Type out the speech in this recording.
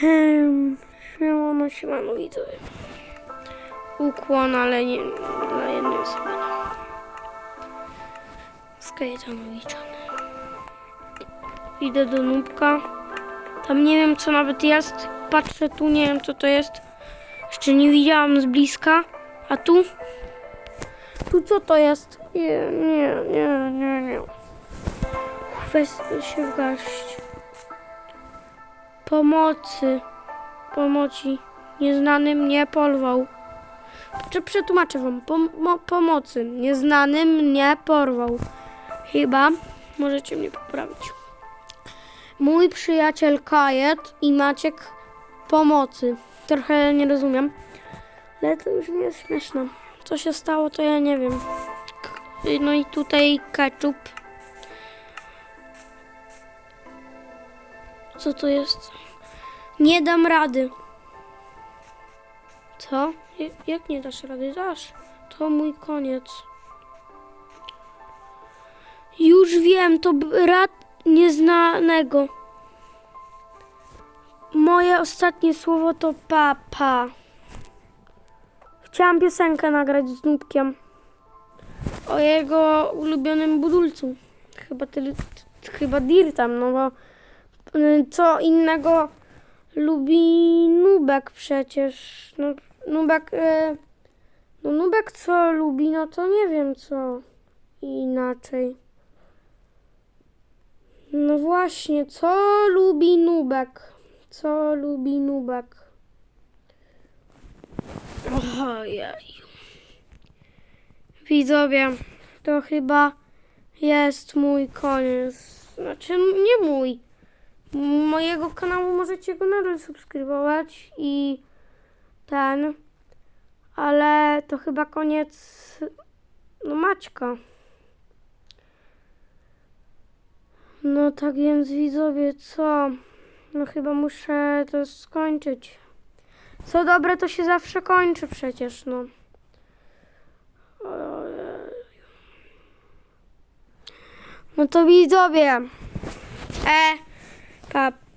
Hmm, siemano, siemano, widzowie. Ukłon, ale nie dla jednej osoby. Z Kajetanowiczem. Idę do Nubka. Tam nie wiem, co nawet jest. Patrzę tu, nie wiem, co to jest. Jeszcze nie widziałam z bliska. A tu? Tu co to jest? Nie, nie, nie, nie, nie. Się wgaść. Pomocy. Pomocy. Nieznany mnie porwał. Czy przetłumaczę wam. Pomo- pomocy. Nieznany mnie porwał. Chyba możecie mnie poprawić. Mój przyjaciel Kajet i Maciek pomocy. Trochę nie rozumiem. Ale to już nie jest śmieszne. Co się stało, to ja nie wiem. No i tutaj ketchup. Co to jest? Nie dam rady. Co? Jak nie dasz rady? Dasz. To mój koniec. Już wiem, to brat nieznanego. Moje ostatnie słowo to papa. Chciałam piosenkę nagrać z Nubkiem. O jego ulubionym budulcu. Chyba, ty, t- chyba Dirtam, no bo co innego lubi Nubek przecież. No, Nubek, y, no Nubek co lubi, no to nie wiem co inaczej. No właśnie, co lubi Nubek? Co lubi Nubek? Ojej. Widzowie, to chyba jest mój koniec. Znaczy, nie mój. Mojego kanału możecie go nadal subskrybować i ten, ale to chyba koniec no Maćka. No tak więc widzowie, co? No chyba muszę to skończyć. Co dobre to się zawsze kończy przecież, no. No to widzowie. E, Pop.